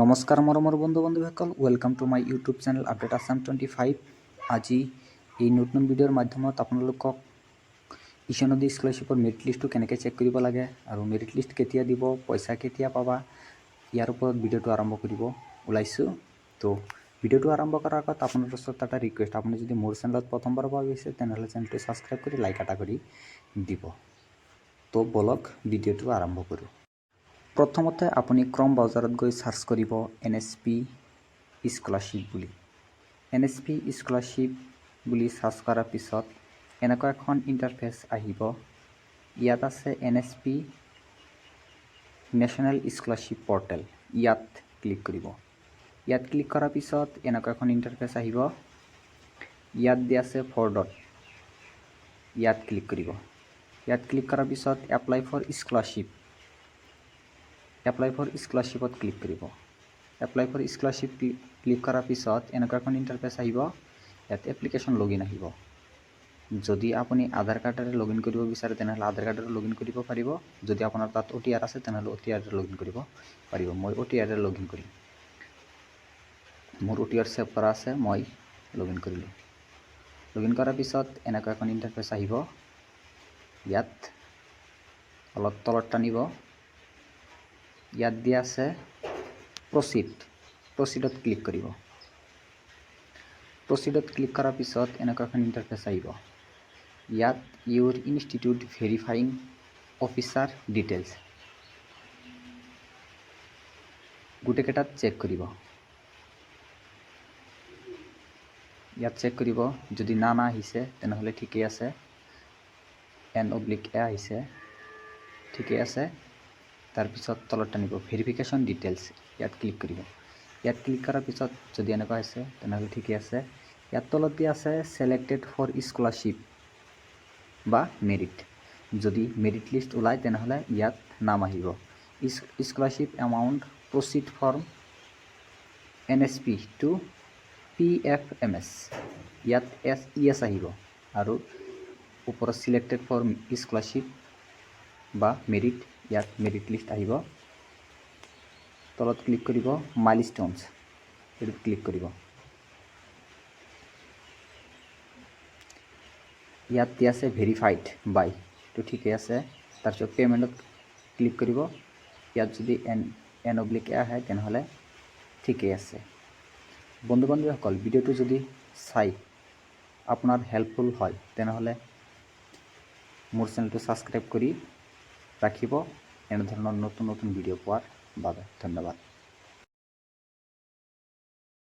নমস্কাৰ মৰমৰ বন্ধু বান্ধৱীসকল welcome to my YouTube channel update Assam twenty five আজি এই নতুন ভিডিঅ'ৰ মাধ্যমত আপোনালোকক ঈশা নদী স্কলাৰশ্বিপৰ মেৰিট লিষ্টটো কেনেকৈ চেক কৰিব লাগে আৰু মেৰিট লিষ্ট কেতিয়া দিব, পইচা কেতিয়া পাবা, ইয়াৰ ওপৰত ভিডিঅ'টো আৰম্ভ কৰিব, ওলাইছোঁ। তো ভিডিঅ'টো আৰম্ভ কৰাৰ আগত আপোনাৰ ওচৰত এটা ৰিকুৱেষ্ট আপুনি যদি মোৰ চেনেলত প্ৰথমবাৰৰ পৰা গৈছে তেনেহ'লে চেনেলটো ছাবস্ক্ৰাইব কৰি লাইক এটা কৰি দিব। তো বলক ভিডিঅ'টো আৰম্ভ কৰোঁ। প্ৰথমতে আপুনি ক্ৰম ব্ৰাউজাৰত গৈ চাৰ্চ কৰিব এন এছ পি স্কলাৰশ্বিপ বুলি। এন এছ পি স্কলাৰশ্বিপ বুলি চাৰ্চ কৰাৰ পিছত এনেকুৱা এখন ইণ্টাৰফেচ আহিব। ইয়াত আছে N S P national scholarship portal ইয়াত ক্লিক কৰিব। ইয়াত ক্লিক কৰাৰ পিছত এনেকুৱা এখন ইণ্টাৰফেচ আহিব। ইয়াত দিয়া আছে ফ'ৰ ডট ইয়াত ক্লিক কৰিব। ইয়াত ক্লিক কৰাৰ পিছত apply for scholarship apply for স্কলাৰশ্বিপত click কৰিব। এপ্লাই ফৰ স্কলাৰশ্বিপ ক্লিক কৰাৰ পিছত এনেকুৱা এখন ইণ্টাৰফেচ আহিব, ইয়াত এপ্লিকেশ্যন লগ ইন আহিব। যদি আপুনি আধাৰ কাৰ্ডেৰে লগ ইন কৰিব বিচাৰে, তেনেহ'লে আধাৰ কাৰ্ডেৰে লগ ইন কৰিব পাৰিব। যদি আপোনাৰ তাত অ' টি আৰ আছে, তেনেহ'লে অ' টি আৰেৰে লগ ইন কৰিব পাৰিব। মই অ' টি আৰেৰে লগ ইন কৰিম। মোৰ অ' টি আৰ ছেভ কৰা আছে, মই লগ ইন কৰিলোঁ। লগ ইন কৰাৰ পিছত এনেকুৱা এখন ইণ্টাৰফেচ আহিব। ইয়াত অলপ তলত টানিব। ইয়াত দিয়া আছে প্ৰচিড প্ৰচিডত ক্লিক কৰিব। প্ৰচিডত ক্লিক কৰাৰ পিছত এনেকুৱা এখন ইণ্টাৰফেচ আহিব। ইয়াত your institute verifying officer details গোটেইকেইটাত check কৰিব। ইয়াত চেক কৰিব, যদি না না আহিছে, তেনেহ'লে ঠিকেই আছে। এন অব্লিক এ আহিছে। ঠিকেই আছে। তাৰপিছত তলত টানিব ভেৰিফিকেশ্যন ডিটেইলছ ইয়াত ক্লিক কৰিব। ইয়াত ক্লিক কৰাৰ পিছত যদি এনেকুৱা হৈছে, তেনেহ'লে ঠিকেই আছে। ইয়াত তলত আছে ছিলেক্টেড ফৰ স্কলাৰশ্বিপ বা মেৰিট যদি মেৰিট লিষ্ট ওলায়, তেনেহ'লে ইয়াত নাম আহিব। Scholarship amount proceed from N S P to P F M S ইয়াত এছ ই এছ আহিব। আৰু ওপৰত ছিলেক্টেড ফৰ স্কলাৰশ্বিপ বা মেৰিট ইয়াত মেৰিট লিষ্ট আহিব। তলত ক্লিক কৰিব মাইল ষ্ট'নছ এইটোত ক্লিক কৰিব। ইয়াত দিয়া আছে ভেৰিফাইড বাই। এইটো ঠিকে আছে। তাৰপিছত পে'মেণ্টত ক্লিক কৰিব। ইয়াত যদি এন এন অব্লিক আহে, তেনেহ'লে ঠিকেই আছে। বন্ধু বান্ধৱীসকল ভিডিঅ'টো যদি চাই আপোনাৰ হেল্পফুল হয়, তেনেহ'লে মোৰ চেনেলটো ছাবস্ক্ৰাইব কৰি ৰাখিব এনেধৰণৰ নতুন নতুন ভিডিঅ' পোৱাৰ বাবে ধন্যবাদ।